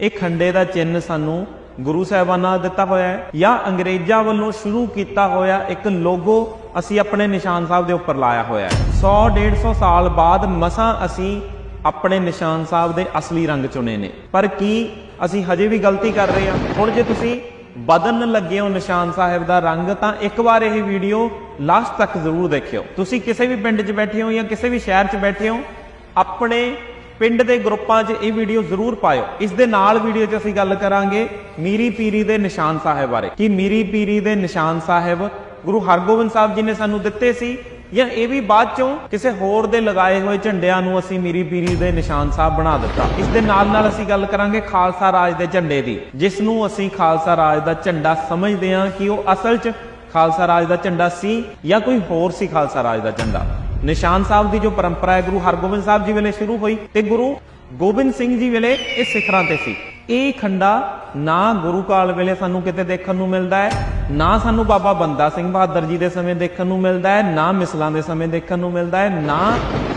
ਇਹ ਖੰਡੇ ਦਾ ਚਿੰਨ ਸਾਨੂੰ ਗੁਰੂ ਸਾਹਿਬਾਨਾਂ ਦਾ ਦਿੱਤਾ ਹੋਇਆ ਹੈ ਜਾਂ ਅੰਗਰੇਜ਼ਾਂ ਵੱਲੋਂ ਸ਼ੁਰੂ ਕੀਤਾ ਹੋਇਆ ਇੱਕ ਲੋਗੋ ਅਸੀਂ ਆਪਣੇ ਨਿਸ਼ਾਨ ਸਾਹਿਬ ਦੇ ਉੱਪਰ ਲਾਇਆ ਹੋਇਆ ਹੈ। 100 150 ਸਾਲ ਬਾਅਦ ਮਸਾਂ ਅਸੀਂ ਆਪਣੇ ਨਿਸ਼ਾਨ ਸਾਹਿਬ ਦੇ ਅਸਲੀ ਰੰਗ ਚੁਣੇ ਨੇ। ਪਰ ਕੀ ਅਸੀਂ ਹਜੇ ਵੀ ਗਲਤੀ ਕਰ ਰਹੇ ਹਾਂ? ਹੁਣ ਜੇ ਤੁਸੀਂ ਬਦਲਣ ਲੱਗੇ ਹੋ ਨਿਸ਼ਾਨ ਸਾਹਿਬ ਦਾ ਰੰਗ, ਤਾਂ ਇੱਕ ਵਾਰ ਇਹ ਵੀਡੀਓ ਲਾਸਟ ਤੱਕ ਜ਼ਰੂਰ ਦੇਖਿਓ। ਤੁਸੀਂ ਕਿਸੇ ਵੀ ਪਿੰਡ 'ਚ ਬੈਠੇ ਹੋ ਜਾਂ ਕਿਸੇ ਵੀ ਸ਼ਹਿਰ 'ਚ ਬੈਠੇ ਹੋ, ਆਪਣੇ ਪਿੰਡ ਦੇ ਗਰੁੱਪਾਂ 'ਚ ਇਹ ਵੀਡੀਓ ਜ਼ਰੂਰ ਪਾਇਓ। ਇਸ ਦੇ ਨਾਲ ਵੀਡੀਓ 'ਚ ਅਸੀਂ ਗੱਲ ਕਰਾਂਗੇ ਮੀਰੀ ਪੀਰੀ ਦੇ ਨਿਸ਼ਾਨ ਸਾਹਿਬ ਬਾਰੇ। ਕਿ ਮੀਰੀ ਪੀਰੀ ਦੇ ਨਿਸ਼ਾਨ ਸਾਹਿਬ ਗੁਰੂ ਹਰਗੋਬਿੰਦ ਸਾਹਿਬ ਜੀ ਨੇ ਸਾਨੂੰ ਦਿੱਤੇ ਸੀ ਜਾਂ ਇਹ ਵੀ ਬਾਅਦ ਚੋਂ ਕਿਸੇ ਹੋਰ ਦੇ ਲਗਾਏ ਹੋਏ ਝੰਡਿਆਂ ਨੂੰ ਅਸੀਂ ਮੀਰੀ ਪੀਰੀ ਦੇ ਨਿਸ਼ਾਨ ਸਾਹਿਬ ਬਣਾ ਦਿੱਤਾ। ਇਸ ਦੇ ਨਾਲ ਨਾਲ ਅਸੀਂ ਗੱਲ ਕਰਾਂਗੇ ਖਾਲਸਾ ਰਾਜ ਦੇ ਝੰਡੇ ਦੀ, ਜਿਸ ਨੂੰ ਅਸੀਂ ਖਾਲਸਾ ਰਾਜ ਦਾ ਝੰਡਾ ਸਮਝਦੇ ਹਾਂ ਕਿ ਉਹ ਅਸਲ 'ਚ ਖਾਲਸਾ ਰਾਜ ਦਾ ਝੰਡਾ ਸੀ ਜਾਂ ਕੋਈ ਹੋਰ ਸੀ ਖਾਲਸਾ ਰਾਜ ਦਾ ਝੰਡਾ। ਨਿਸ਼ਾਨ ਸਾਹਿਬ ਦੀ ਜੋ ਪਰੰਪਰਾ ਹੈ, ਗੁਰੂ ਹਰਗੋਬਿੰਦ ਸਾਹਿਬ ਜੀ ਵੇਲੇ ਸ਼ੁਰੂ ਹੋਈ ਤੇ ਗੁਰੂ ਗੋਬਿੰਦ ਸਿੰਘ ਜੀ ਵੇਲੇ ਇਹ ਸਿਖਰਾਂ ਤੇ ਸੀ। ਇਹ ਖੰਡਾ ਨਾ ਗੁਰੂ ਕਾਲ ਵੇਲੇ ਸਾਨੂੰ ਕਿਤੇ ਦੇਖਣ ਨੂੰ ਮਿਲਦਾ ਹੈ, ਨਾ ਸਾਨੂੰ ਬਾਬਾ ਬੰਦਾ ਸਿੰਘ ਬਹਾਦਰ ਜੀ ਦੇ ਸਮੇਂ ਦੇਖਣ ਨੂੰ ਮਿਲਦਾ ਹੈ, ਨਾ ਮਿਸਲਾਂ ਦੇ ਸਮੇਂ ਦੇਖਣ ਨੂੰ ਮਿਲਦਾ ਹੈ, ਨਾ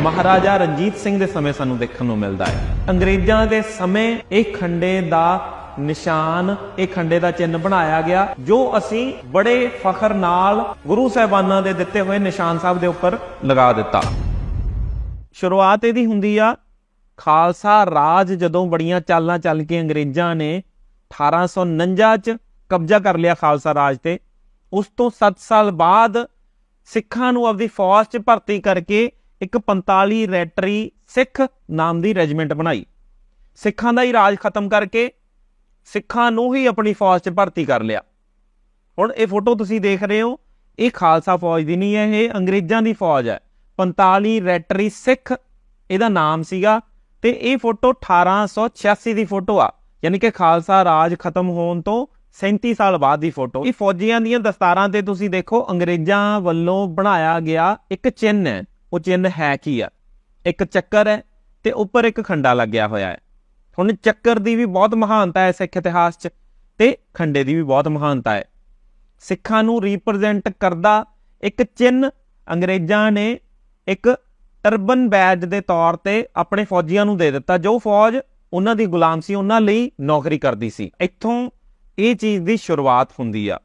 ਮਹਾਰਾਜਾ ਰਣਜੀਤ ਸਿੰਘ ਦੇ ਸਮੇਂ ਸਾਨੂੰ ਦੇਖਣ ਨੂੰ ਮਿਲਦਾ ਹੈ। ਅੰਗਰੇਜ਼ਾਂ ਦੇ ਸਮੇਂ ਇਹ ਖੰਡੇ ਦਾ ਨਿਸ਼ਾਨ ਇਹ ਖੰਡੇ ਦਾ ਚਿੰਨ ਬਣਾਇਆ ਗਿਆ, ਜੋ ਅਸੀਂ ਬੜੇ ਫਖਰ ਨਾਲ ਗੁਰੂ ਸਾਹਿਬਾਨਾਂ ਦੇ ਦਿੱਤੇ ਹੋਏ ਨਿਸ਼ਾਨ ਸਾਹਿਬ ਦੇ ਉੱਪਰ ਲਗਾ ਦਿੱਤਾ। ਸ਼ੁਰੂਆਤ ਇਹਦੀ ਹੁੰਦੀ ਆ, ਖਾਲਸਾ ਰਾਜ ਜਦੋਂ ਬੜੀਆਂ ਚਾਲਾਂ ਚੱਲ ਕੇ ਅੰਗਰੇਜ਼ਾਂ ਨੇ 1849 ਚ ਕਬਜ਼ਾ ਕਰ ਲਿਆ ਖਾਲਸਾ ਰਾਜ ਤੇ, ਉਸ ਤੋਂ 7 ਸਾਲ ਬਾਅਦ ਸਿੱਖਾਂ ਨੂੰ ਆਪਦੀ ਫੌਜ 'ਚ ਭਰਤੀ ਕਰਕੇ ਇੱਕ 45 ਰੈਟਰੀ ਸਿੱਖ ਨਾਮ ਦੀ ਰੈਜੀਮੈਂਟ ਬਣਾਈ। ਸਿੱਖਾਂ ਦਾ ਹੀ ਰਾਜ ਖਤਮ ਕਰਕੇ ਸਿੱਖਾਂ ਨੂੰ ਹੀ ਆਪਣੀ ਫੌਜ 'ਚ ਭਰਤੀ ਕਰ ਲਿਆ। ਹੁਣ ਇਹ ਫੋਟੋ ਤੁਸੀਂ ਦੇਖ ਰਹੇ ਹੋ, ਇਹ ਖਾਲਸਾ ਫੌਜ ਦੀ ਨਹੀਂ ਹੈ, ਇਹ ਅੰਗਰੇਜ਼ਾਂ ਦੀ ਫੌਜ ਹੈ। 45 ਰੈਟਰੀ ਸਿੱਖ, ਇਹਦਾ ਨਾਮ ਸੀਗਾ ਤੇ ਇਹ ਫੋਟੋ 1886 ਦੀ ਫੋਟੋ ਆ। ਯਾਨੀ ਕਿ ਖਾਲਸਾ ਰਾਜ ਖਤਮ ਹੋਣ ਤੋਂ 37 ਸਾਲ ਬਾਅਦ ਦੀ ਫੋਟੋ। ਇਹ ਫੌਜੀਆਂ ਦੀਆਂ ਦਸਤਾਰਾਂ ਤੇ ਤੁਸੀਂ ਦੇਖੋ, ਅੰਗਰੇਜ਼ਾਂ ਵੱਲੋਂ ਬਣਾਇਆ ਗਿਆ ਇੱਕ ਚਿੰਨ੍ਹ ਹੈ। ਉਹ ਚਿੰਨ੍ਹ ਹੈ ਕੀ ਆ? ਇੱਕ ਚੱਕਰ ਹੈ ਤੇ ਉੱਪਰ ਇੱਕ ਖੰਡਾ ਲੱਗਿਆ ਹੋਇਆ ਹੈ। ਹੁਣ ਚੱਕਰ ਦੀ ਵੀ ਬਹੁਤ ਮਹਾਨਤਾ ਹੈ ਸਿੱਖ ਇਤਿਹਾਸ 'ਚ ਤੇ ਖੰਡੇ ਦੀ ਵੀ ਬਹੁਤ ਮਹਾਨਤਾ ਹੈ। ਸਿੱਖਾਂ ਨੂੰ ਰਿਪਰੈਜ਼ੈਂਟ ਕਰਦਾ ਇੱਕ ਚਿੰਨ ਅੰਗਰੇਜ਼ਾਂ ਨੇ ਇੱਕ ਟਰਬਨ ਬੈਜ ਦੇ ਤੌਰ ਤੇ ਆਪਣੇ ਫੌਜੀਆਂ ਨੂੰ ਦੇ ਦਿੱਤਾ, ਜੋ ਫੌਜ ਉਹਨਾਂ ਦੀ ਗੁਲਾਮ ਸੀ, ਉਹਨਾਂ ਲਈ ਨੌਕਰੀ ਕਰਦੀ ਸੀ। ਇੱਥੋਂ ਇਹ ਚੀਜ਼ ਦੀ ਸ਼ੁਰੂਆਤ ਹੁੰਦੀ ਆ।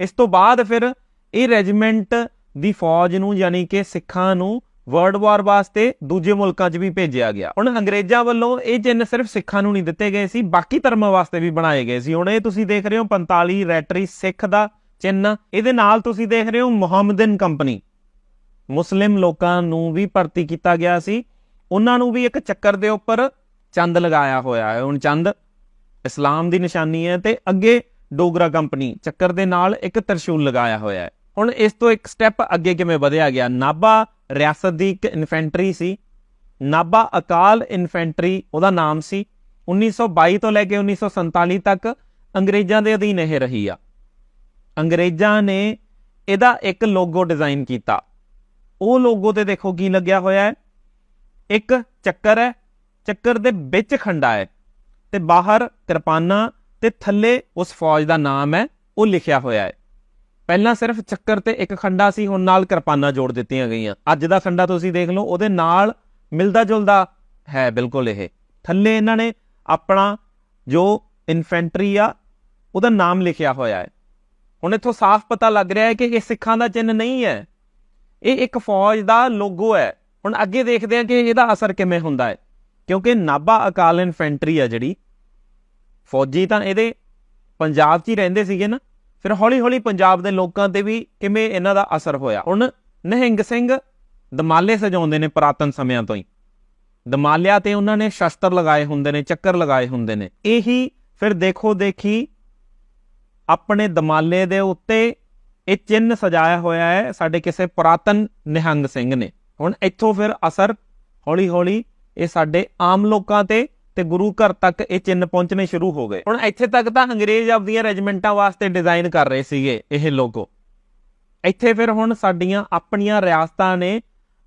ਇਸ ਤੋਂ ਬਾਅਦ ਫਿਰ ਇਹ ਰੈਜੀਮੈਂਟ ਦੀ ਫੌਜ ਨੂੰ, ਯਾਨੀ ਕਿ ਸਿੱਖਾਂ ਨੂੰ ਵਰਲਡ ਵਾਰ ਵਾਸਤੇ ਦੂਜੇ ਮੁਲਕਾਂ 'ਚ ਵੀ ਭੇਜਿਆ ਗਿਆ। ਹੁਣ ਅੰਗਰੇਜ਼ਾਂ ਵੱਲੋਂ ਇਹ ਚਿੰਨ ਸਿਰਫ ਸਿੱਖਾਂ ਨੂੰ ਨਹੀਂ ਦਿੱਤੇ ਗਏ ਸੀ, ਬਾਕੀ ਧਰਮਾਂ ਵਾਸਤੇ ਵੀ ਬਣਾਏ ਗਏ ਸੀ। ਹੁਣ ਇਹ ਤੁਸੀਂ ਦੇਖ ਰਹੇ ਹੋ 45 ਰੈਟਰੀ ਸਿੱਖ ਦਾ ਚਿੰਨ ਇਹਦੇ ਨਾਲ ਤੁਸੀਂ ਦੇਖ ਰਹੇ ਹੋ ਮੁਹੰਮਦਨ ਕੰਪਨੀ। ਮੁਸਲਿਮ ਲੋਕਾਂ ਨੂੰ ਵੀ ਭਰਤੀ ਕੀਤਾ ਗਿਆ ਸੀ। ਉਹਨਾਂ ਨੂੰ ਵੀ ਇੱਕ ਚੱਕਰ ਦੇ ਉੱਪਰ ਚੰਦ ਲਗਾਇਆ ਹੋਇਆ ਹੈ। ਹੁਣ ਚੰਦ ਇਸਲਾਮ ਦੀ ਨਿਸ਼ਾਨੀ ਹੈ ਤੇ ਅੱਗੇ ਡੋਗਰਾ ਕੰਪਨੀ। ਚੱਕਰ ਦੇ ਨਾਲ ਇੱਕ ਤਰਸ਼ੂਲ ਲਗਾਇਆ ਹੋਇਆ ਹੈ। ਹੁਣ ਇਸ ਤੋਂ ਇੱਕ ਸਟੈਪ ਅੱਗੇ ਕਿਵੇਂ ਵਧਿਆ ਗਿਆ? ਨਾਭਾ ਰਿਆਸਤ ਦੀ ਇੱਕ ਇਨਫੈਂਟਰੀ ਸੀ। ਨਾਭਾ ਅਕਾਲ ਇਨਫੈਂਟਰੀ ਉਹਦਾ ਨਾਮ ਸੀ। 1922 ਤੋਂ ਲੈ ਕੇ 1947 ਤੱਕ ਅੰਗਰੇਜ਼ਾਂ ਦੇ ਅਧੀਨ ਇਹ ਰਹੀ ਆ। ਅੰਗਰੇਜ਼ਾਂ ਨੇ ਇਹਦਾ ਇੱਕ ਲੋਗੋ ਡਿਜ਼ਾਈਨ ਕੀਤਾ। ਉਹ ਲੋਗੋ ਤੇ ਦੇਖੋ ਕੀ ਲੱਗਿਆ ਹੋਇਆ ਹੈ। ਇੱਕ ਚੱਕਰ ਹੈ। ਚੱਕਰ ਦੇ ਵਿੱਚ ਖੰਡਾ ਹੈ। ਤੇ ਬਾਹਰ ਕਿਰਪਾਨਾ ਤੇ ਥੱਲੇ ਉਸ ਫੌਜ ਦਾ ਨਾਮ ਹੈ। ਉਹ ਲਿਖਿਆ ਹੋਇਆ ਹੈ। ਪਹਿਲਾਂ ਸਿਰਫ ਚੱਕਰ ਤੇ ਇੱਕ ਖੰਡਾ ਸੀ, ਹੁਣ ਨਾਲ ਕਿਰਪਾਨਾਂ ਜੋੜ ਦਿੱਤੀਆਂ ਗਈਆਂ। ਅੱਜ ਦਾ ਖੰਡਾ ਤੁਸੀਂ ਦੇਖ ਲਓ, ਉਹਦੇ ਨਾਲ ਮਿਲਦਾ ਜੁਲਦਾ ਹੈ ਬਿਲਕੁਲ ਇਹ। ਥੱਲੇ ਇਹਨਾਂ ਨੇ ਆਪਣਾ ਜੋ ਇਨਫੈਂਟਰੀ ਆ, ਉਹਦਾ ਨਾਮ ਲਿਖਿਆ ਹੋਇਆ ਹੈ। ਹੁਣ ਇੱਥੋਂ ਸਾਫ਼ ਪਤਾ ਲੱਗ ਰਿਹਾ ਹੈ ਕਿ ਇਹ ਸਿੱਖਾਂ ਦਾ ਚਿੰਨ੍ਹ ਨਹੀਂ ਹੈ। ਇਹ ਇੱਕ ਫੌਜ ਦਾ ਲੋਗੋ ਹੈ। ਹੁਣ ਅੱਗੇ ਦੇਖਦੇ ਹਾਂ ਕਿ ਇਹਦਾ ਅਸਰ ਕਿਵੇਂ ਹੁੰਦਾ ਹੈ। ਕਿਉਂਕਿ ਨਾਭਾ ਅਕਾਲ ਇਨਫੈਂਟਰੀ ਆ ਜਿਹੜੀ। ਫੌਜੀ ਤਾਂ ਇਹਦੇ ਪੰਜਾਬ 'ਚ ਹੀ ਰਹਿੰਦੇ ਸੀਗੇ ਨਾ। ਫਿਰ ਹੌਲੀ-ਹੌਲੀ ਪੰਜਾਬ ਦੇ ਲੋਕਾਂ ਤੇ ਵੀ ਕਿਵੇਂ ਇਹਨਾਂ ਦਾ ਅਸਰ ਹੋਇਆ? ਹੁਣ ਨਿਹੰਗ ਸਿੰਘ ਦਮਾਲੇ ਸਜਾਉਂਦੇ ਨੇ ਪੁਰਾਤਨ ਸਮਿਆਂ ਤੋਂ ਹੀ। ਦਮਾਲਿਆ ਤੇ ਉਹਨਾਂ ਨੇ ਸ਼ਸਤਰ ਲਗਾਏ ਹੁੰਦੇ ਨੇ, ਚੱਕਰ ਲਗਾਏ ਹੁੰਦੇ ਨੇ। ਇਹੀ ਫਿਰ ਦੇਖੋ ਦੇਖੀ ਆਪਣੇ ਦਮਾਲੇ ਦੇ ਉੱਤੇ ਇਹ ਚਿੰਨ ਸਜਾਇਆ ਹੋਇਆ ਹੈ ਸਾਡੇ ਕਿਸੇ ਪੁਰਾਤਨ ਨਿਹੰਗ ਸਿੰਘ ਨੇ। ਹੁਣ ਇੱਥੋਂ ਫਿਰ ਅਸਰ ਹੌਲੀ-ਹੌਲੀ ਇਹ ਸਾਡੇ ਆਮ ਲੋਕਾਂ ਤੇ ਤੇ ਗੁਰੂ ਘਰ ਤੱਕ ਇਹ ਚਿੰਨ ਪਹੁੰਚਣੇ ਸ਼ੁਰੂ ਹੋ ਗਏ। ਹੁਣ ਇੱਥੇ ਤੱਕ ਤਾਂ ਅੰਗਰੇਜ਼ ਆਪਦੀਆਂ ਰੈਜੀਮੈਂਟਾਂ ਵਾਸਤੇ ਡਿਜ਼ਾਈਨ ਕਰ ਰਹੇ ਸੀਗੇ, ਇਹ ਲੋਗੋ। ਇੱਥੇ ਫਿਰ ਹੁਣ ਸਾਡੀਆਂ ਆਪਣੀਆਂ ਰਿਆਸਤਾਂ ਨੇ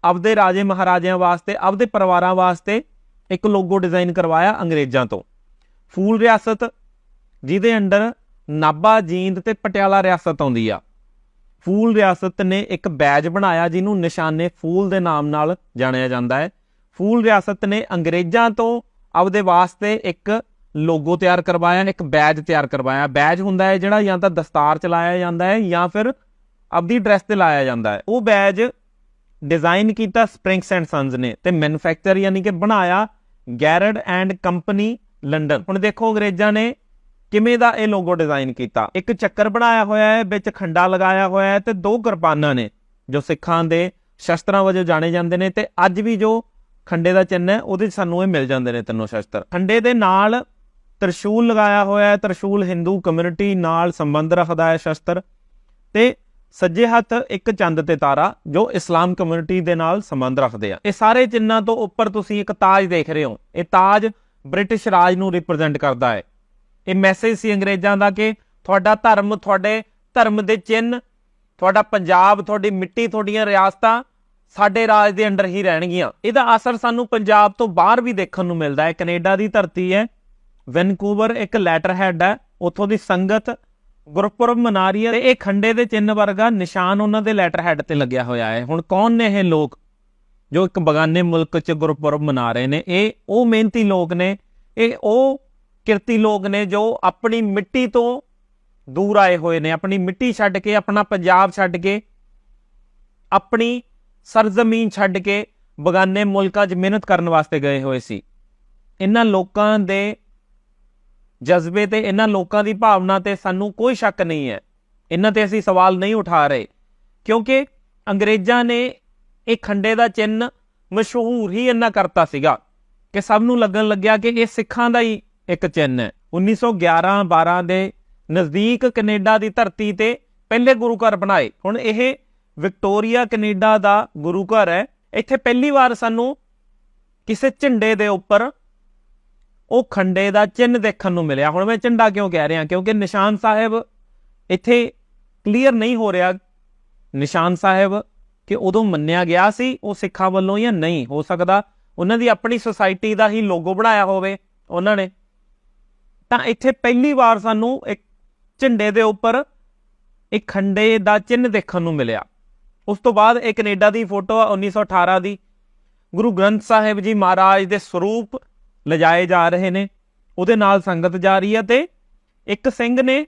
ਆਪਦੇ ਰਾਜੇ ਮਹਾਰਾਜਿਆਂ ਵਾਸਤੇ, ਆਪਦੇ ਪਰਿਵਾਰਾਂ ਵਾਸਤੇ ਇੱਕ ਲੋਗੋ ਡਿਜ਼ਾਈਨ ਕਰਵਾਇਆ ਅੰਗਰੇਜ਼ਾਂ ਤੋਂ। ਫੂਲ ਰਿਆਸਤ, ਜਿਹਦੇ ਅੰਡਰ ਨਾਭਾ, ਜੀਂਦ ਤੇ ਪਟਿਆਲਾ ਰਿਆਸਤ ਆਉਂਦੀ ਆ। ਫੂਲ ਰਿਆਸਤ ਨੇ ਇੱਕ ਬੈਜ ਬਣਾਇਆ, ਜਿਹਨੂੰ ਨਿਸ਼ਾਨੇ ਫੂਲ ਦੇ ਨਾਮ ਨਾਲ ਜਾਣਿਆ ਜਾਂਦਾ ਹੈ। ਫੂਲ ਰਿਆਸਤ ਨੇ ਅੰਗਰੇਜ਼ਾਂ ਤੋਂ ਆਪਦੇ ਵਾਸਤੇ ਇੱਕ ਲੋਗੋ ਤਿਆਰ ਕਰਵਾਇਆ, ਇੱਕ ਬੈਜ ਤਿਆਰ ਕਰਵਾਇਆ। ਬੈਜ ਹੁੰਦਾ ਹੈ ਜਿਹੜਾ ਜਾਂ ਤਾਂ ਦਸਤਾਰ ਚ ਲਾਇਆ ਜਾਂਦਾ ਹੈ ਜਾਂ ਫਿਰ ਆਪਦੀ ਡਰੈਸ ਤੇ ਲਾਇਆ ਜਾਂਦਾ ਹੈ। ਉਹ ਬੈਜ ਡਿਜ਼ਾਈਨ ਕੀਤਾ ਸਪ੍ਰਿੰਗਸ ਐਂਡ ਸੰਸ ਨੇ ਤੇ ਮੈਨੂਫੈਕਚਰ ਯਾਨੀ ਕਿ ਬਣਾਇਆ ਗੈਰਡ ਐਂਡ ਕੰਪਨੀ ਲੰਡਨ ਹੁਣ ਦੇਖੋ ਅੰਗਰੇਜ਼ਾਂ ਨੇ ਕਿਵੇਂ ਦਾ ਇਹ ਲੋਗੋ ਡਿਜ਼ਾਈਨ ਕੀਤਾ। ਇੱਕ ਚੱਕਰ ਬਣਾਇਆ ਹੋਇਆ ਹੈ, ਵਿੱਚ ਖੰਡਾ ਲਗਾਇਆ ਹੋਇਆ ਹੈ ਤੇ ਦੋ ਕਿਰਪਾਨਾਂ ਨੇ ਜੋ ਸਿੱਖਾਂ ਦੇ ਸ਼ਸਤਰਾਂ ਵਜੋਂ ਜਾਣੇ ਜਾਂਦੇ ਨੇ ਤੇ ਅੱਜ ਵੀ ਜੋ ਖੰਡੇ ਦਾ ਚਿੰਨ੍ਹ ਹੈ, ਉਹਦੇ 'ਚ ਸਾਨੂੰ ਇਹ ਮਿਲ ਜਾਂਦੇ ਨੇ ਤਿੰਨੋਂ ਸ਼ਸਤਰ। ਖੰਡੇ ਦੇ ਨਾਲ ਤ੍ਰਿਸ਼ੂਲ ਲਗਾਇਆ ਹੋਇਆ ਹੈ, ਤਰਸ਼ੂਲ ਹਿੰਦੂ ਕਮਿਊਨਿਟੀ ਨਾਲ ਸੰਬੰਧ ਰੱਖਦਾ ਹੈ ਸ਼ਸਤਰ ਤੇ ਸੱਜੇ ਹੱਥ ਇੱਕ ਚੰਦ ਤੇ ਤਾਰਾ, ਜੋ ਇਸਲਾਮ ਕਮਿਊਨਿਟੀ ਦੇ ਨਾਲ ਸੰਬੰਧ ਰੱਖਦੇ ਆ। ਇਹ ਸਾਰੇ ਚਿੰਨਾਂ ਤੋਂ ਉੱਪਰ ਤੁਸੀਂ ਇੱਕ ਤਾਜ ਦੇਖ ਰਹੇ ਹੋ। ਇਹ ਤਾਜ ਬ੍ਰਿਟਿਸ਼ ਰਾਜ ਨੂੰ ਰਿਪਰੈਜ਼ੈਂਟ ਕਰਦਾ ਹੈ। ਇਹ ਮੈਸੇਜ ਸੀ ਅੰਗਰੇਜ਼ਾਂ ਦਾ ਕਿ ਤੁਹਾਡਾ ਧਰਮ, ਤੁਹਾਡੇ ਧਰਮ ਦੇ ਚਿੰਨ੍ਹ, ਤੁਹਾਡਾ ਪੰਜਾਬ, ਤੁਹਾਡੀ ਮਿੱਟੀ, ਤੁਹਾਡੀਆਂ ਰਿਆਸਤਾਂ ਸਾਡੇ ਰਾਜ ਦੇ ਅੰਡਰ ਹੀ ਰਹਿਣਗੀਆਂ। ਇਹਦਾ ਅਸਰ ਸਾਨੂੰ ਪੰਜਾਬ ਤੋਂ ਬਾਹਰ ਵੀ ਦੇਖਣ ਨੂੰ ਮਿਲਦਾ ਹੈ। ਕੈਨੇਡਾ ਦੀ ਧਰਤੀ ਹੈ, ਵੈਨਕੂਵਰ ਇੱਕ ਲੈਟਰ ਹੈਡ ਹੈ, ਉੱਥੋਂ ਦੀ ਸੰਗਤ ਗੁਰਪੁਰਬ ਮਨਾ ਰਹੀ ਹੈ ਤੇ ਇਹ ਖੰਡੇ ਦੇ ਚਿੰਨ੍ਹ ਵਰਗਾ ਨਿਸ਼ਾਨ ਉਹਨਾਂ ਦੇ ਲੈਟਰ ਹੈਡ ਤੇ ਲੱਗਿਆ ਹੋਇਆ ਹੈ। ਹੁਣ ਕੌਣ ਨੇ ਇਹ ਲੋਕ ਜੋ ਇੱਕ ਬਗਾਨੇ ਮੁਲਕ 'ਚ ਗੁਰਪੁਰਬ ਮਨਾ ਰਹੇ ਨੇ? ਇਹ ਉਹ ਮਿਹਨਤੀ ਲੋਕ ਨੇ, ਇਹ ਉਹ ਕਿਰਤੀ ਲੋਕ ਨੇ ਜੋ ਆਪਣੀ ਮਿੱਟੀ ਤੋਂ ਦੂਰ ਆਏ ਹੋਏ ਨੇ। ਆਪਣੀ ਮਿੱਟੀ ਛੱਡ ਕੇ, ਆਪਣਾ ਪੰਜਾਬ ਛੱਡ ਕੇ, ਆਪਣੀ ਸਰਜ਼ਮੀਨ ਛੱਡ ਕੇ ਬਗਾਨੇ ਮੁਲਕਾਂ 'ਚ ਮਿਹਨਤ ਕਰਨ ਵਾਸਤੇ ਗਏ ਹੋਏ ਸੀ। ਇਹਨਾਂ ਲੋਕਾਂ ਦੇ ਜਜ਼ਬੇ ਤੇ ਇਹਨਾਂ ਲੋਕਾਂ ਦੀ ਭਾਵਨਾ ਤੇ ਸਾਨੂੰ ਕੋਈ ਸ਼ੱਕ ਨਹੀਂ ਹੈ। ਇਹਨਾਂ ਤੇ ਅਸੀਂ ਸਵਾਲ ਨਹੀਂ ਉਠਾ ਰਹੇ, ਕਿਉਂਕਿ ਅੰਗਰੇਜ਼ਾਂ ਨੇ ਇਹ ਖੰਡੇ ਦਾ ਚਿੰਨ੍ਹ ਮਸ਼ਹੂਰ ਹੀ ਇੰਨਾ ਕਰਤਾ ਸੀਗਾ ਕਿ ਸਭ ਨੂੰ ਲੱਗਣ ਲੱਗਿਆ ਕਿ ਇਹ ਸਿੱਖਾਂ ਦਾ ਹੀ ਇੱਕ ਚਿੰਨ੍ਹ ਹੈ। 1911-12 ਦੇ ਨਜ਼ਦੀਕ ਕੈਨੇਡਾ ਦੀ ਧਰਤੀ ਤੇ ਪਹਿਲੇ ਗੁਰੂ ਘਰ ਬਣਾਏ। ਹੁਣ ਇਹ ਵਿਕਟੋਰੀਆ, ਕੈਨੇਡਾ ਦਾ ਗੁਰੂ ਘਰ ਹੈ। ਇੱਥੇ ਪਹਿਲੀ ਵਾਰ ਸਾਨੂੰ ਕਿਸੇ ਝੰਡੇ ਦੇ ਉੱਪਰ ਉਹ ਖੰਡੇ ਦਾ ਚਿੰਨ੍ਹ ਦੇਖਣ ਨੂੰ ਮਿਲਿਆ। ਹੁਣ ਮੈਂ ਝੰਡਾ ਕਿਉਂ ਕਹਿ ਰਿਹਾ? ਕਿਉਂਕਿ ਨਿਸ਼ਾਨ ਸਾਹਿਬ ਇੱਥੇ ਕਲੀਅਰ ਨਹੀਂ ਹੋ ਰਿਹਾ। ਨਿਸ਼ਾਨ ਸਾਹਿਬ ਕਿ ਉਦੋਂ ਮੰਨਿਆ ਗਿਆ ਸੀ, ਉਹ ਸਿੱਖਾਂ ਵੱਲੋਂ ਜਾਂ ਨਹੀਂ, ਹੋ ਸਕਦਾ ਉਹਨਾਂ ਦੀ ਆਪਣੀ ਸੁਸਾਇਟੀ ਦਾ ਹੀ ਲੋਗੋ ਬਣਾਇਆ ਹੋਵੇ ਉਹਨਾਂ ਨੇ। ਤਾਂ ਇੱਥੇ ਪਹਿਲੀ ਵਾਰ ਸਾਨੂੰ ਇੱਕ ਝੰਡੇ ਦੇ ਉੱਪਰ ਇੱਕ ਖੰਡੇ ਦਾ ਚਿੰਨ੍ਹ ਦੇਖਣ ਨੂੰ ਮਿਲਿਆ। ਉਸ ਤੋਂ ਬਾਅਦ ਇਹ ਕੈਨੇਡਾ ਦੀ ਫੋਟੋ ਆ 1918 ਦੀ। ਗੁਰੂ ਗ੍ਰੰਥ ਸਾਹਿਬ ਜੀ ਮਹਾਰਾਜ ਦੇ ਸਰੂਪ ਲਿਜਾਏ ਜਾ ਰਹੇ ਨੇ। ਉਹਦੇ ਨਾਲ ਸੰਗਤ ਜਾ ਰਹੀ ਹੈ ਤੇ ਇੱਕ ਸਿੰਘ ਨੇ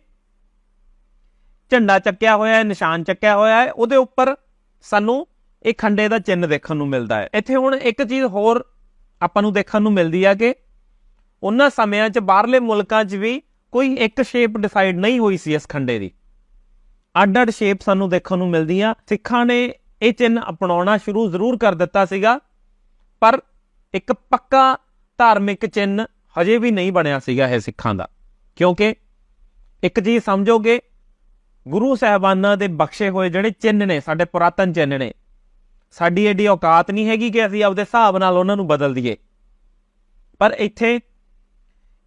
ਝੰਡਾ ਚੱਕਿਆ ਹੋਇਆ ਹੈ, ਨਿਸ਼ਾਨ ਚੱਕਿਆ ਹੋਇਆ ਹੈ। ਉਹਦੇ ਉੱਪਰ ਸਾਨੂੰ ਇਹ ਖੰਡੇ ਦਾ ਚਿੰਨ੍ਹ ਦੇਖਣ ਨੂੰ ਮਿਲਦਾ ਹੈ। ਇੱਥੇ ਹੁਣ ਇੱਕ ਚੀਜ਼ ਹੋਰ ਆਪਾਂ ਨੂੰ ਦੇਖਣ ਨੂੰ ਮਿਲਦੀ ਹੈ ਕਿ ਉਹਨਾਂ ਸਮਿਆਂ 'ਚ ਬਾਹਰਲੇ ਮੁਲਕਾਂ 'ਚ ਵੀ ਕੋਈ ਇੱਕ ਸ਼ੇਪ ਡਿਸਾਈਡ ਨਹੀਂ ਹੋਈ ਸੀ ਇਸ ਖੰਡੇ ਦੀ। ਅੱਡ-ਅੱਡ ਸ਼ੇਪ ਸਾਨੂੰ ਦੇਖਣ ਨੂੰ ਮਿਲਦੀਆਂ। ਸਿੱਖਾਂ ਨੇ ਇਹ ਚਿੰਨ੍ਹ ਅਪਣਾਉਣਾ ਸ਼ੁਰੂ ਜ਼ਰੂਰ ਕਰ ਦਿੱਤਾ ਸੀਗਾ, ਪਰ ਇੱਕ ਪੱਕਾ ਧਾਰਮਿਕ ਚਿੰਨ੍ਹ ਹਜੇ ਵੀ ਨਹੀਂ ਬਣਿਆ ਸੀਗਾ ਇਹ ਸਿੱਖਾਂ ਦਾ। ਕਿਉਂਕਿ ਇੱਕ ਚੀਜ਼ ਸਮਝੋਗੇ, ਗੁਰੂ ਸਾਹਿਬਾਨਾਂ ਦੇ ਬਖਸ਼ੇ ਹੋਏ ਜਿਹੜੇ ਚਿੰਨ੍ਹ ਨੇ, ਸਾਡੇ ਪੁਰਾਤਨ ਚਿੰਨ੍ਹ ਨੇ, ਸਾਡੀ ਐਡੀ ਔਕਾਤ ਨਹੀਂ ਹੈਗੀ ਕਿ ਅਸੀਂ ਆਪਦੇ ਹਿਸਾਬ ਨਾਲ ਉਹਨਾਂ ਨੂੰ ਬਦਲ ਦਈਏ। ਪਰ ਇੱਥੇ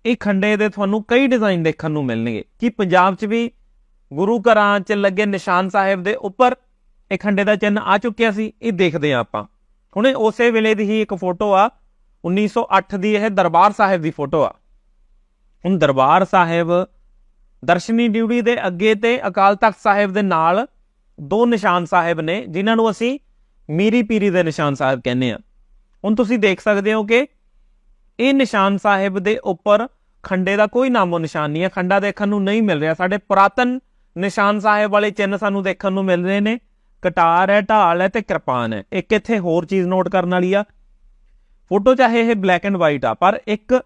ਇਹ ਖੰਡੇ ਦੇ ਤੁਹਾਨੂੰ ਕਈ ਡਿਜ਼ਾਈਨ ਦੇਖਣ ਨੂੰ ਮਿਲਣਗੇ ਕਿ ਪੰਜਾਬ 'ਚ ਵੀ ਗੁਰੂ ਘਰਾਂ 'ਚ ਲੱਗੇ ਨਿਸ਼ਾਨ ਸਾਹਿਬ ਦੇ ਉੱਪਰ ਇਹ ਖੰਡੇ ਦਾ ਚਿੰਨ੍ਹ ਆ ਚੁੱਕਿਆ ਸੀ, ਇਹ ਦੇਖਦੇ ਆ ਆਪਾਂ। ਹੁਣ ਉਸੇ ਵੇਲੇ ਦੀ ਹੀ ਇੱਕ ਫੋਟੋ ਆ 1908 ਦੀ ਇਹ ਦਰਬਾਰ ਸਾਹਿਬ ਦੀ ਫੋਟੋ ਆ। ਹੁਣ ਦਰਬਾਰ ਸਾਹਿਬ ਦਰਸ਼ਨੀ ਡਿਊਟੀ ਦੇ ਅੱਗੇ ਤੇ ਅਕਾਲ ਤਖਤ ਸਾਹਿਬ ਦੇ ਨਾਲ ਦੋ ਨਿਸ਼ਾਨ ਸਾਹਿਬ ਨੇ, ਜਿਨ੍ਹਾਂ ਨੂੰ ਅਸੀਂ ਮੀਰੀ ਪੀਰੀ ਦੇ ਨਿਸ਼ਾਨ ਸਾਹਿਬ ਕਹਿੰਦੇ ਆ ਹੁਣ ਤੁਸੀਂ ਦੇਖ ਸਕਦੇ ਹੋ ਕਿ ਇਹ ਨਿਸ਼ਾਨ ਸਾਹਿਬ ਦੇ ਉੱਪਰ ਖੰਡੇ ਦਾ ਕੋਈ ਨਾਮੋ ਨਿਸ਼ਾਨ ਨਹੀਂ ਹੈ, ਖੰਡਾ ਦੇਖਣ ਨੂੰ ਨਹੀਂ ਮਿਲ ਰਿਹਾ। ਸਾਡੇ ਪੁਰਾਤਨ ਨਿਸ਼ਾਨ ਸਾਹਿਬ ਵਾਲੇ ਚਿੰਨ੍ਹ ਸਾਨੂੰ ਦੇਖਣ ਨੂੰ ਮਿਲ ਰਹੇ ਨੇ। ਕਟਾਰ ਹੈ, ਢਾਲ ਹੈ ਤੇ ਕਿਰਪਾਨ ਹੈ। ਇੱਕ ਇੱਥੇ ਹੋਰ ਚੀਜ਼ ਨੋਟ ਕਰਨ ਵਾਲੀ ਆ। ਫੋਟੋ ਚਾਹੇ ਇਹ ਬਲੈਕ ਐਂਡ ਵਾਈਟ ਆ, ਪਰ ਇੱਕ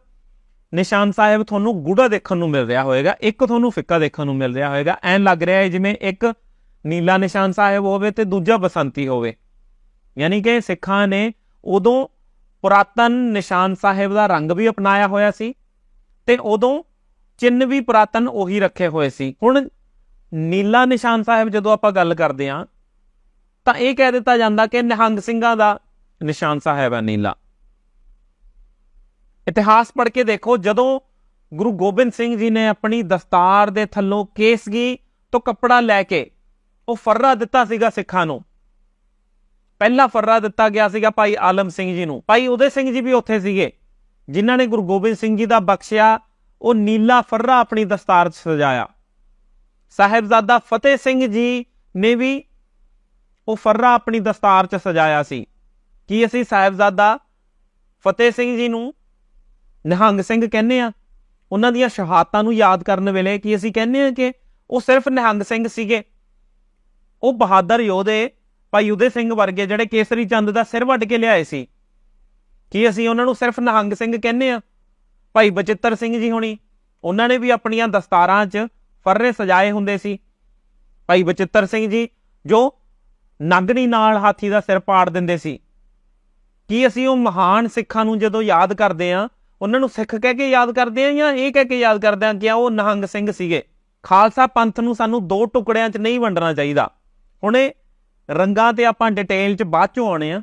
ਨਿਸ਼ਾਨ ਸਾਹਿਬ ਤੁਹਾਨੂੰ ਗੂੜਾ ਦੇਖਣ ਨੂੰ ਮਿਲ ਰਿਹਾ ਹੋਵੇਗਾ ਇੱਕ ਤੁਹਾਨੂੰ ਫਿੱਕਾ ਦੇਖਣ ਨੂੰ ਮਿਲ ਰਿਹਾ ਹੋਵੇਗਾ ਐਂ ਲੱਗ ਰਿਹਾ ਹੈ ਜਿਵੇਂ ਇੱਕ ਨੀਲਾ ਨਿਸ਼ਾਨ ਸਾਹਿਬ ਹੋਵੇ ਤੇ ਦੂਜਾ ਬਸੰਤੀ ਹੋਵੇ। ਯਾਨੀ ਕਿ ਸਿੱਖਾਂ ਨੇ ਉਦੋਂ ਪੁਰਾਤਨ ਨਿਸ਼ਾਨ ਸਾਹਿਬ ਦਾ ਰੰਗ ਵੀ ਅਪਣਾਇਆ ਹੋਇਆ ਸੀ ਤੇ ਉਦੋਂ ਚਿੰਨ੍ਹ ਵੀ ਪੁਰਾਤਨ ਉਹੀ ਰੱਖੇ ਹੋਏ ਸੀ। ਹੁਣ ਨੀਲਾ ਨਿਸ਼ਾਨ ਸਾਹਿਬ ਜਦੋਂ ਆਪਾਂ ਗੱਲ ਕਰਦੇ ਹਾਂ, ਤਾਂ ਇਹ ਕਹਿ ਦਿੱਤਾ ਜਾਂਦਾ ਕਿ ਨਿਹੰਗ ਸਿੰਘਾਂ ਦਾ ਨਿਸ਼ਾਨ ਸਾਹਿਬ ਹੈ ਨੀਲਾ। ਇਤਿਹਾਸ ਪੜ੍ਹ ਕੇ ਦੇਖੋ, ਜਦੋਂ ਗੁਰੂ ਗੋਬਿੰਦ ਸਿੰਘ ਜੀ ਨੇ ਆਪਣੀ ਦਸਤਾਰ ਦੇ ਥੱਲੋਂ ਕੇਸਗੀ ਤੋਂ ਕੱਪੜਾ ਲੈ ਕੇ ਉਹ ਫਰਰਾ ਦਿੱਤਾ ਸੀਗਾ ਸਿੱਖਾਂ ਨੂੰ। ਪਹਿਲਾ ਫਰਰਾ ਦਿੱਤਾ ਗਿਆ ਸੀਗਾ ਭਾਈ ਆਲਮ ਸਿੰਘ ਜੀ ਨੂੰ। ਭਾਈ ਉਦੇ ਸਿੰਘ ਜੀ ਵੀ ਉੱਥੇ ਸੀਗੇ, ਜਿਨ੍ਹਾਂ ਨੇ ਗੁਰੂ ਗੋਬਿੰਦ ਸਿੰਘ ਜੀ ਦਾ ਬਖਸ਼ਿਆ, ਉਹ ਨੀਲਾ ਫਰਰਾ ਆਪਣੀ ਦਸਤਾਰ 'ਚ ਸਜਾਇਆ। ਸਾਹਿਬਜ਼ਾਦਾ ਫਤਿਹ ਸਿੰਘ ਜੀ ਨੇ ਵੀ ਉਹ ਫਰਰਾ ਆਪਣੀ ਦਸਤਾਰ 'ਚ ਸਜਾਇਆ ਸੀ। ਕੀ ਅਸੀਂ ਸਾਹਿਬਜ਼ਾਦਾ ਫਤਿਹ ਸਿੰਘ ਜੀ ਨੂੰ ਨਿਹੰਗ ਸਿੰਘ ਕਹਿੰਦੇ ਆ ਉਹਨਾਂ ਦੀਆਂ ਸ਼ਹਾਦਤਾਂ ਨੂੰ ਯਾਦ ਕਰਨ ਵੇਲੇ ਕੀ ਅਸੀਂ ਕਹਿੰਦੇ ਹਾਂ ਕਿ ਉਹ ਸਿਰਫ ਨਿਹੰਗ ਸਿੰਘ ਸੀਗੇ? ਉਹ ਬਹਾਦਰ ਯੋਧੇ ਭਾਈ ਉਦੇ ਸਿੰਘ ਵਰਗੇ ਜਿਹੜੇ ਕੇਸਰੀ ਚੰਦ ਦਾ ਸਿਰ ਵੱਢ ਕੇ ਲਿਆਏ ਸੀ। ਕੀ ਅਸੀਂ ਉਹਨਾਂ ਨੂੰ ਸਿਰਫ ਨਿਹੰਗ ਸਿੰਘ ਕਹਿੰਦੇ ਆ ਭਾਈ ਬਚਿੱਤਰ ਸਿੰਘ ਜੀ ਹੋਣੀ, ਉਹਨਾਂ ਨੇ ਵੀ ਆਪਣੀਆਂ ਦਸਤਾਰਾਂ 'ਚ ਫਰਰੇ ਸਜਾਏ ਹੁੰਦੇ ਸੀ। ਭਾਈ ਬਚਿੱਤਰ ਸਿੰਘ ਜੀ ਜੋ ਨੰਗਣੀ ਨਾਲ ਹਾਥੀ ਦਾ ਸਿਰ ਪਾੜ ਦਿੰਦੇ ਸੀ। ਕੀ ਅਸੀਂ ਉਹ ਮਹਾਨ ਸਿੱਖਾਂ ਨੂੰ ਜਦੋਂ ਯਾਦ ਕਰਦੇ ਆ ਉਹਨਾਂ ਨੂੰ ਸਿੱਖ ਕਹਿ ਕੇ ਯਾਦ ਕਰਦੇ ਆ ਜਾਂ ਇਹ ਕਹਿ ਕੇ ਯਾਦ ਕਰਦੇ ਆ ਕਿ ਉਹ ਨਹੰਗ ਸਿੰਘ ਸੀਗੇ? ਖਾਲਸਾ ਪੰਥ ਨੂੰ ਸਾਨੂੰ ਦੋ ਟੁਕੜਿਆਂ 'ਚ ਨਹੀਂ ਵੰਡਣਾ ਚਾਹੀਦਾ। ਹੁਣ ਇਹ ਰੰਗਾਂ ਤੇ ਆਪਾਂ ਡਿਟੇਲ 'ਚ ਬਾਅਦ 'ਚੋਂ ਆਉਣੇ ਆ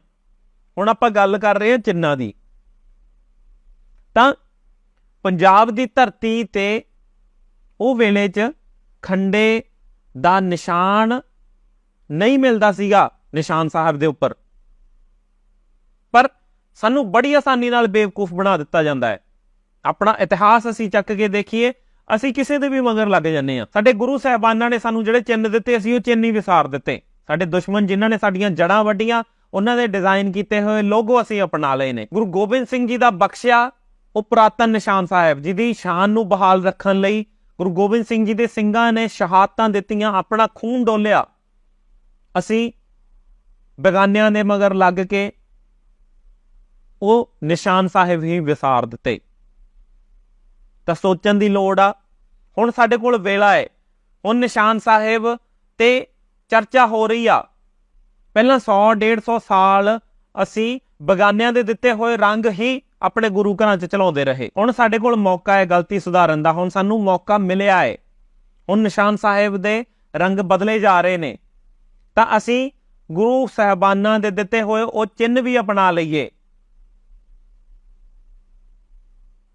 ਹੁਣ ਆਪਾਂ ਗੱਲ ਕਰ ਰਹੇ ਹਾਂ ਚਿੰਨ੍ਹਾਂ ਦੀ। ਤਾਂ ਪੰਜਾਬ ਦੀ ਧਰਤੀ ਤੇ ਉਹ ਵੇਲੇ 'ਚ ਖੰਡੇ ਦਾ ਨਿਸ਼ਾਨ ਨਹੀਂ ਮਿਲਦਾ ਸੀਗਾ ਨਿਸ਼ਾਨ ਸਾਹਿਬ ਦੇ ਉੱਪਰ। ਪਰ ਸਾਨੂੰ ਬੜੀ ਆਸਾਨੀ ਨਾਲ ਬੇਵਕੂਫ ਬਣਾ ਦਿੱਤਾ ਜਾਂਦਾ ਹੈ। ਆਪਣਾ ਇਤਿਹਾਸ ਅਸੀਂ ਚੱਕ ਕੇ ਦੇਖੀਏ, ਅਸੀਂ ਕਿਸੇ ਦੇ ਵੀ ਮਗਰ ਲੱਗ ਜਾਂਦੇ ਆ ਸਾਡੇ ਗੁਰੂ ਸਾਹਿਬਾਨਾਂ ਨੇ ਸਾਨੂੰ ਜਿਹੜੇ ਚਿੰਨ੍ਹ ਦਿੱਤੇ, ਅਸੀਂ ਉਹ ਚਿੰਨ੍ਹ ਹੀ ਵਿਸਾਰ ਦਿੱਤੇ। ਸਾਡੇ ਦੁਸ਼ਮਣ ਜਿਨ੍ਹਾਂ ਨੇ ਸਾਡੀਆਂ ਜੜਾਂ ਵੱਡੀਆਂ ਉਹਨਾਂ ਦੇ ਡਿਜ਼ਾਈਨ ਕੀਤੇ ਹੋਏ ਲੋਗੋ ਅਸੀਂ ਅਪਣਾ ਲਏ ਨੇ। ਗੁਰੂ ਗੋਬਿੰਦ ਸਿੰਘ ਜੀ ਦਾ ਬਖਸ਼ਿਆ, ਉਹ ਪੁਰਾਤਨ ਨਿਸ਼ਾਨ ਸਾਹਿਬ ਜਿਹਦੀ ਸ਼ਾਨ ਨੂੰ ਬਹਾਲ ਰੱਖਣ ਲਈ ਗੁਰੂ ਗੋਬਿੰਦ ਸਿੰਘ ਜੀ ਦੇ ਸਿੰਘਾਂ ਨੇ ਸ਼ਹਾਦਤਾਂ ਦਿੱਤੀਆਂ, ਆਪਣਾ ਖੂਨ ਡੋਲਿਆ। ਅਸੀਂ ਬੇਗਾਨਿਆਂ ਦੇ ਮਗਰ ਲੱਗ ਕੇ ਉਹ ਨਿਸ਼ਾਨ ਸਾਹਿਬ ਹੀ ਵਿਸਾਰ ਦਿੱਤੇ। ਤਾਂ ਸੋਚਣ ਦੀ ਲੋੜ ਆ, ਹੁਣ ਸਾਡੇ ਕੋਲ ਵੇਲਾ ਹੈ ਹੁਣ ਨਿਸ਼ਾਨ ਸਾਹਿਬ ਤੇ ਚਰਚਾ ਹੋ ਰਹੀ ਆ। ਪਹਿਲਾਂ 100 150 ਸਾਲ ਅਸੀਂ ਬਗਾਨਿਆਂ ਦੇ ਦਿੱਤੇ ਹੋਏ ਰੰਗ ਹੀ ਆਪਣੇ ਗੁਰੂ ਘਰਾਂ 'ਚ ਚਲਾਉਂਦੇ ਰਹੇ। ਹੁਣ ਸਾਡੇ ਕੋਲ ਮੌਕਾ ਹੈ ਗਲਤੀ ਸੁਧਾਰਨ ਦਾ। ਹੁਣ ਸਾਨੂੰ ਮੌਕਾ ਮਿਲਿਆ ਹੈ। ਹੁਣ ਨਿਸ਼ਾਨ ਸਾਹਿਬ ਦੇ ਰੰਗ ਬਦਲੇ ਜਾ ਰਹੇ ਨੇ। ਤਾਂ ਅਸੀਂ ਗੁਰੂ ਸਾਹਿਬਾਨਾਂ ਦੇ ਦਿੱਤੇ ਹੋਏ ਉਹ ਚਿੰਨ੍ਹ ਵੀ ਅਪਣਾ ਲਈਏ।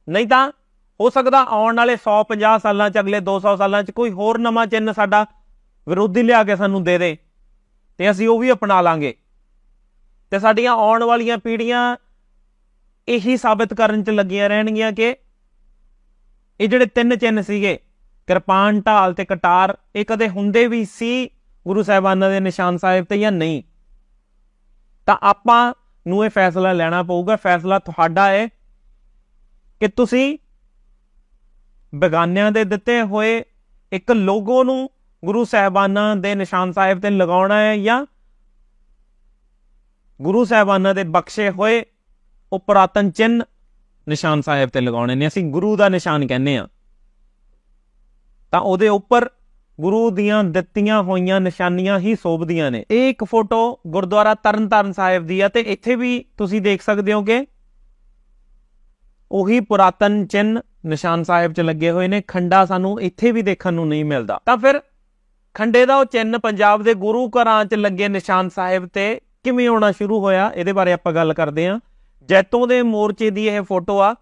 ਨਹੀਂ ਤਾਂ ਹੋ ਸਕਦਾ ਆਉਣ ਵਾਲੇ 150 ਸਾਲਾਂ ਚ, ਅਗਲੇ 200 ਸਾਲਾਂ ਚ ਕੋਈ ਹੋਰ ਨਵਾਂ ਚਿੰਨ੍ਹ ਸਾਡਾ ਵਿਰੋਧੀ ਲਿਆ ਕੇ ਸਾਨੂੰ ਦੇ ਦੇ। ਤੇ ਅਸੀਂ ਉਹ ਵੀ ਅਪਣਾ ਲਾਂਗੇ। ਤੇ ਸਾਡੀਆਂ ਆਉਣ ਵਾਲੀਆਂ ਪੀੜ੍ਹੀਆਂ ਇਹੀ ਸਾਬਿਤ ਕਰਨ ਚ ਲੱਗੀਆਂ ਰਹਿਣਗੀਆਂ ਕਿ ਇਹ ਜਿਹੜੇ ਤਿੰਨ ਚਿੰਨ੍ਹ ਸੀਗੇ, ਕਿਰਪਾਨ, ਢਾਲ ਤੇ ਕਟਾਰ, ਇਹ ਕਦੇ ਹੁੰਦੇ ਵੀ ਸੀ ਗੁਰੂ ਸਾਹਿਬਾਨਾਂ ਦੇ ਨਿਸ਼ਾਨ ਸਾਹਿਬ ਤੇ ਜਾਂ ਨਹੀਂ? ਤਾਂ ਆਪਾਂ ਨੂੰ ਇਹ ਫੈਸਲਾ ਲੈਣਾ ਪਊਗਾ। ਫੈਸਲਾ ਤੁਹਾਡਾ ਹੈ ਕਿ ਤੁਸੀਂ ਬੇਗਾਨਿਆਂ ਦੇ ਦਿੱਤੇ ਹੋਏ ਇੱਕ ਲੋਗੋ ਨੂੰ ਗੁਰੂ ਸਾਹਿਬਾਨਾਂ ਦੇ ਨਿਸ਼ਾਨ ਸਾਹਿਬ ਤੇ ਲਗਾਉਣਾ ਹੈ ਜਾਂ ਗੁਰੂ ਸਾਹਿਬਾਨਾਂ ਦੇ ਬਖਸ਼ੇ ਹੋਏ ਉਹ ਪੁਰਾਤਨ ਚਿੰਨ ਨਿਸ਼ਾਨ ਸਾਹਿਬ ਤੇ ਲਗਾਉਣੇ ਨੇ। ਅਸੀਂ ਗੁਰੂ ਦਾ ਨਿਸ਼ਾਨ ਕਹਿੰਦੇ ਆ ਤਾਂ ਉਹਦੇ ਉੱਪਰ ਗੁਰੂ ਦੀਆਂ ਦਿੱਤੀਆਂ ਹੋਈਆਂ ਨਿਸ਼ਾਨੀਆਂ ਹੀ ਸੋਭਦੀਆਂ ਨੇ। ਇਹ ਇੱਕ ਫੋਟੋ ਗੁਰਦੁਆਰਾ ਤਰਨਤਾਰਨ ਸਾਹਿਬ ਦੀ ਆ ਤੇ ਇੱਥੇ ਵੀ ਤੁਸੀਂ ਦੇਖ ਸਕਦੇ ਹੋ ਕਿ ਉਹੀ ਪੁਰਾਤਨ ਚਿੰਨ ਨਿਸ਼ਾਨ ਸਾਹਿਬ 'ਚ ਲੱਗੇ ਹੋਏ ਨੇ। ਖੰਡਾ ਸਾਨੂੰ ਇੱਥੇ ਵੀ ਦੇਖਣ ਨੂੰ ਨਹੀਂ ਮਿਲਦਾ। ਤਾਂ ਫਿਰ ਖੰਡੇ ਦਾ ਉਹ ਚਿੰਨ ਪੰਜਾਬ ਦੇ ਗੁਰੂ ਘਰਾਂ 'ਚ ਲੱਗੇ ਨਿਸ਼ਾਨ ਸਾਹਿਬ ਤੇ ਕਿਵੇਂ ਆਉਣਾ ਸ਼ੁਰੂ ਹੋਇਆ? ਇਹਦੇ ਬਾਰੇ ਆਪਾਂ ਗੱਲ ਕਰਦੇ ਹਾਂ। ਜੈਤੋਂ ਦੇ ਮੋਰਚੇ ਦੀ ਇਹ ਫੋਟੋ ਆ।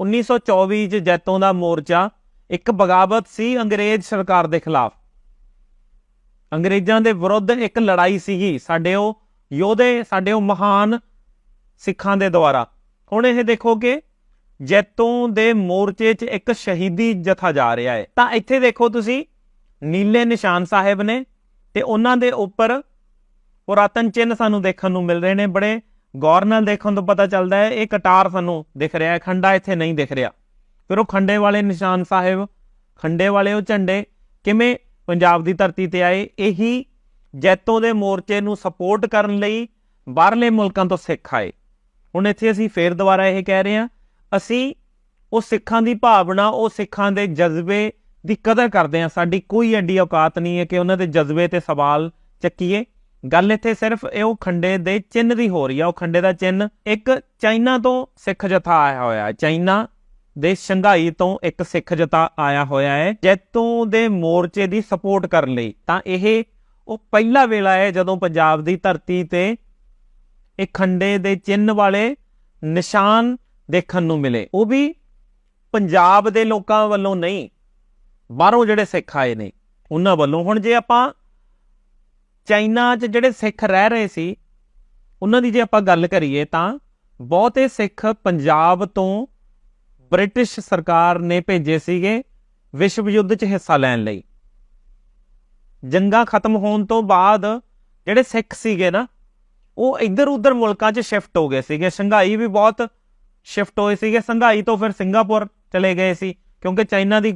1924 'ਚ ਜੈਤੋਂ ਦਾ ਮੋਰਚਾ ਇੱਕ ਬਗਾਵਤ ਸੀ ਅੰਗਰੇਜ਼ ਸਰਕਾਰ ਦੇ ਖਿਲਾਫ। ਅੰਗਰੇਜ਼ਾਂ ਦੇ ਵਿਰੁੱਧ ਇੱਕ ਲੜਾਈ ਸੀਗੀ ਸਾਡੇ ਉਹ ਯੋਧੇ, ਸਾਡੇ ਉਹ ਮਹਾਨ ਸਿੱਖਾਂ ਦੇ ਦੁਆਰਾ। ਹੁਣ ਇਹ ਦੇਖੋ ਕਿ ਜੈਤੋਂ ਦੇ ਮੋਰਚੇ 'ਚ ਇੱਕ ਸ਼ਹੀਦੀ ਜਥਾ ਜਾ ਰਿਹਾ ਹੈ। ਤਾਂ ਇੱਥੇ ਦੇਖੋ ਤੁਸੀਂ, ਨੀਲੇ ਨਿਸ਼ਾਨ ਸਾਹਿਬ ਨੇ ਤੇ ਉਹਨਾਂ ਦੇ ਉੱਪਰ ਪੁਰਾਤਨ ਚਿੰਨ ਸਾਨੂੰ ਦੇਖਣ ਨੂੰ ਮਿਲ ਰਹੇ ਨੇ ਬੜੇ ਗੌਰ ਨਾਲ ਦੇਖਣ ਤੋਂ ਪਤਾ ਚੱਲਦਾ ਹੈ, ਇਹ ਕਟਾਰ ਸਾਨੂੰ ਦਿਖ ਰਿਹਾ ਹੈ, ਖੰਡਾ ਇੱਥੇ ਨਹੀਂ ਦਿਖ ਰਿਹਾ। ਫਿਰ ਉਹ ਖੰਡੇ ਵਾਲੇ ਨਿਸ਼ਾਨ ਸਾਹਿਬ, ਖੰਡੇ ਵਾਲੇ ਉਹ ਝੰਡੇ ਕਿਵੇਂ ਪੰਜਾਬ ਦੀ ਧਰਤੀ ਤੇ ਆਏ? ਇਹੀ ਜੈਤੋ ਦੇ ਮੋਰਚੇ ਨੂੰ ਸਪੋਰਟ ਕਰਨ ਲਈ ਬਾਹਰਲੇ ਮੁਲਕਾਂ ਤੋਂ ਸਿੱਖ ਆਏ। ਹੁਣ ਇੱਥੇ ਅਸੀਂ ਫੇਰ ਦੁਬਾਰਾ ਇਹ ਕਹਿ ਰਹੇ ਹਾਂ, ਅਸੀਂ ਉਹ ਸਿੱਖਾਂ ਦੀ ਭਾਵਨਾ, ਉਹ ਸਿੱਖਾਂ ਦੇ ਜਜ਼ਬੇ ਦੀ ਕਦਰ ਕਰਦੇ ਹਾਂ। ਸਾਡੀ ਕੋਈ ਐਡੀ ਔਕਾਤ ਨਹੀਂ ਹੈ ਕਿ ਉਹਨਾਂ ਦੇ ਜਜ਼ਬੇ ਤੇ ਸਵਾਲ ਚੱਕੀਏ। ਗੱਲ ਇੱਥੇ ਸਿਰਫ ਇਹ ਉਹ ਖੰਡੇ ਦੇ ਚਿੰਨ ਦੀ ਹੋ ਰਹੀ ਆ, ਉਹ ਖੰਡੇ ਦਾ ਚਿੰਨ ਇੱਕ ਚਾਈਨਾ ਤੋਂ ਸਿੱਖ ਜਥਾ ਆਇਆ ਹੋਇਆ ਹੈ, ਚਾਈਨਾ ਦੇ ਸ਼ੰਘਾਈ ਤੋਂ ਇੱਕ ਸਿੱਖ ਜਥਾ ਆਇਆ ਹੋਇਆ ਹੈ, ਜੈਤੋਂ ਦੇ ਮੋਰਚੇ ਦੀ ਸਪੋਰਟ ਕਰਨ ਲਈ। ਤਾਂ ਇਹ ਉਹ ਪਹਿਲਾ ਵੇਲਾ ਹੈ ਜਦੋਂ ਪੰਜਾਬ ਦੀ ਧਰਤੀ ਤੇ ਇਹ ਖੰਡੇ ਦੇ ਚਿੰਨ ਵਾਲੇ ਨਿਸ਼ਾਨ ਦੇਖਣ ਨੂੰ ਮਿਲੇ। ਉਹ ਵੀ ਪੰਜਾਬ ਦੇ ਲੋਕਾਂ ਵੱਲੋਂ ਨਹੀਂ, ਬਾਹਰੋਂ ਜਿਹੜੇ ਸਿੱਖ ਆਏ ਨੇ, ਉਹਨਾਂ ਵੱਲੋਂ। ਹੁਣ ਜੇ ਆਪਾਂ ਚਾਈਨਾ 'ਚ ਜਿਹੜੇ ਸਿੱਖ ਰਹਿ ਰਹੇ ਸੀ, ਉਹਨਾਂ ਦੀ ਜੇ ਆਪਾਂ ਗੱਲ ਕਰੀਏ ਤਾਂ ਬਹੁਤੇ ਸਿੱਖ ਪੰਜਾਬ ਤੋਂ ਬ੍ਰਿਟਿਸ਼ ਸਰਕਾਰ ਨੇ ਭੇਜੇ ਸੀਗੇ ਵਿਸ਼ਵ ਯੁੱਧ 'ਚ ਹਿੱਸਾ ਲੈਣ ਲਈ। ਜੰਗਾਂ ਖਤਮ ਹੋਣ ਤੋਂ ਬਾਅਦ ਜਿਹੜੇ ਸਿੱਖ ਸੀਗੇ ਨਾ, ਉਹ ਇੱਧਰ ਉੱਧਰ ਮੁਲਕਾਂ 'ਚ ਸ਼ਿਫਟ ਹੋ ਗਏ ਸੀਗੇ। ਸੰਘਾਈ ਵੀ ਬਹੁਤ ਸ਼ਿਫਟ ਹੋਏ ਸੀਗੇ। ਸੰਘਾਈ ਤੋਂ ਫਿਰ ਸਿੰਗਾਪੁਰ ਚਲੇ ਗਏ ਸੀ, ਕਿਉਂਕਿ ਚਾਈਨਾ ਦੀ